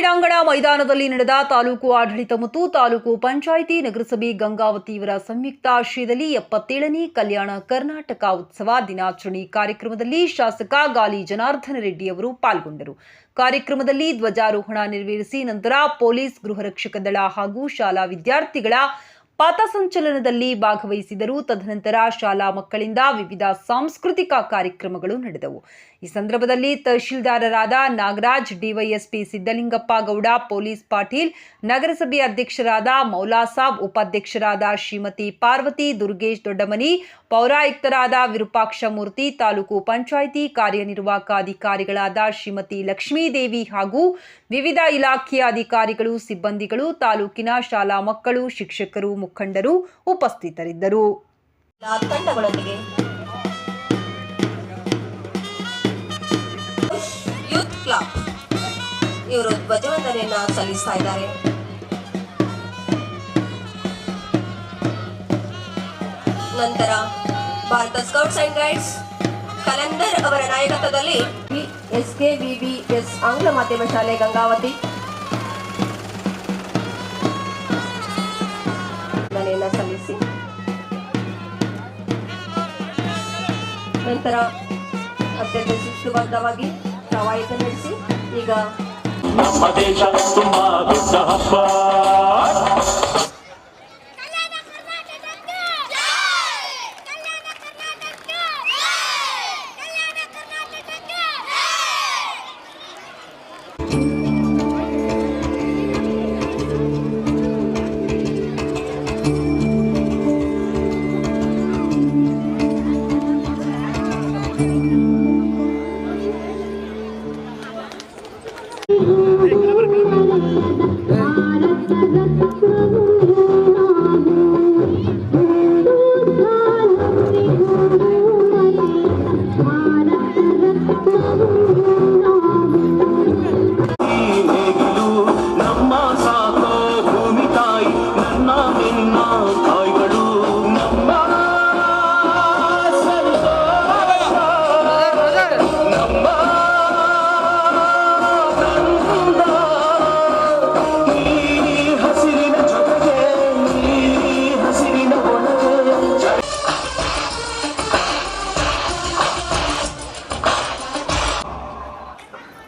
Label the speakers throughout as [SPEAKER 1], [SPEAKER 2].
[SPEAKER 1] ಕ್ರೀಡಾಂಗಣ ಮೈದಾನದಲ್ಲಿ ನಡೆದ ತಾಲೂಕು ಆಡಳಿತ ಮತ್ತು ತಾಲೂಕು ಪಂಚಾಯಿತಿ ನಗರಸಭೆ ಗಂಗಾವತಿ ಇವರ ಸಂಯುಕ್ತ ಆಶ್ರಯದಲ್ಲಿ ಎಪ್ಪತ್ತೇಳನೇ ಕಲ್ಯಾಣ ಕರ್ನಾಟಕ ಉತ್ಸವ ದಿನಾಚರಣೆ ಕಾರ್ಯಕ್ರಮದಲ್ಲಿ ಶಾಸಕ ಗಾಲಿ ಜನಾರ್ದನ ರೆಡ್ಡಿ ಅವರು ಪಾಲ್ಗೊಂಡರು. ಕಾರ್ಯಕ್ರಮದಲ್ಲಿ ಧ್ವಜಾರೋಹಣ ನೆರವೇರಿಸಿ ನಂತರ ಪೊಲೀಸ್ ಗೃಹರಕ್ಷಕ ದಳ ಹಾಗೂ ಶಾಲಾ ವಿದ್ಯಾರ್ಥಿಗಳ ಪಥಸಂಚಲನದಲ್ಲಿ ಭಾಗವಹಿಸಿದರು ತದನಂತರ ಶಾಲಾ ಮಕ್ಕಳಿಂದ ವಿವಿಧ ಸಾಂಸ್ಕೃತಿಕ ಕಾರ್ಯಕ್ರಮಗಳು ನಡೆದವು. ಈ ಸಂದರ್ಭದಲ್ಲಿ ತಹಶೀಲ್ದಾರರಾದ ನಾಗರಾಜ್, ಡಿವೈಎಸ್ಪಿ ಸಿದ್ದಲಿಂಗಪ್ಪ ಗೌಡ, ಪೊಲೀಸ್ ಪಾಟೀಲ್, ನಗರಸಭೆ ಅಧ್ಯಕ್ಷರಾದ ಮೌಲಾಸಾಬ್, ಉಪಾಧ್ಯಕ್ಷರಾದ ಶ್ರೀಮತಿ ಪಾರ್ವತಿ, ದುರ್ಗೇಶ್ ದೊಡ್ಡಮನಿ, ಪೌರಾಯುಕ್ತರಾದ ವಿರೂಪಾಕ್ಷ ಮೂರ್ತಿ, ತಾಲೂಕು ಪಂಚಾಯಿತಿ ಕಾರ್ಯನಿರ್ವಾಹಕ ಅಧಿಕಾರಿಗಳಾದ ಶ್ರೀಮತಿ ಲಕ್ಷ್ಮೀದೇವಿ ಹಾಗೂ ವಿವಿಧ ಇಲಾಖೆಯ ಅಧಿಕಾರಿಗಳು, ಸಿಬ್ಬಂದಿಗಳು, ತಾಲೂಕಿನ ಶಾಲಾ ಮಕ್ಕಳು, ಶಿಕ್ಷಕರು ಮುಖಂಡರು ಉಪಸ್ಥಿತರಿದ್ದರು.
[SPEAKER 2] ಎಲ್ಲ ತಂಡಗಳೊಂದಿಗೆ ಯೂತ್ ಕ್ಲಬ್. ಇವರು ಧ್ವಜವಂದನೆಯನ್ನ ಸಲ್ಲಿಸ್ತಾ ಇದ್ದಾರೆ. ನಂತರ Bharat scouts and guides Kalandar ಅವರ ನಾಯಕತ್ವದಲ್ಲಿ S K V B S ಆಂಗ್ಲ ಮಾಧ್ಯಮ ಶಾಲೆ ಗಂಗಾವತಿ ನಂತರ ಅತ್ಯಂತ ಶಿಸ್ತುಬದ್ಧವಾಗಿ ಕವಾಯತ ನಡೆಸಿ ಈಗ
[SPEAKER 3] ನಮ್ಮ ದೇಶ ತುಂಬಾ ದೊಡ್ಡ ಹಬ್ಬ. నమ్మ సాతో భూమి తాయి నన్న నిన్న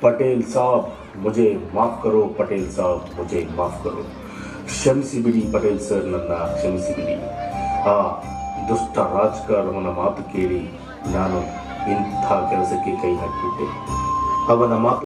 [SPEAKER 4] ಪಟೇಲ್ ಸಾಬ್ ಮುಜೆ ಮಾಫ್ ಕರೋ ಪಟೇಲ್ ಸಾಬ್ ಮುಜೆ ಮಾಫ್ ಕರೋ ಕ್ಷಮಿಸಿಬಿಡಿ ಪಟೇಲ್ ಸರ್ ನನ್ನ ಕ್ಷಮಿಸಿಬಿಡಿ ಆ ದುಷ್ಟ ರಾಜಕಾರಣವನ ಮಾತು ಕೇಳಿ ನಾನು ಇಂಥ ಕೆಲಸಕ್ಕೆ ಕೈ ಹಾಕಿಬಿಟ್ಟೆ ಅವನ ಮಾತು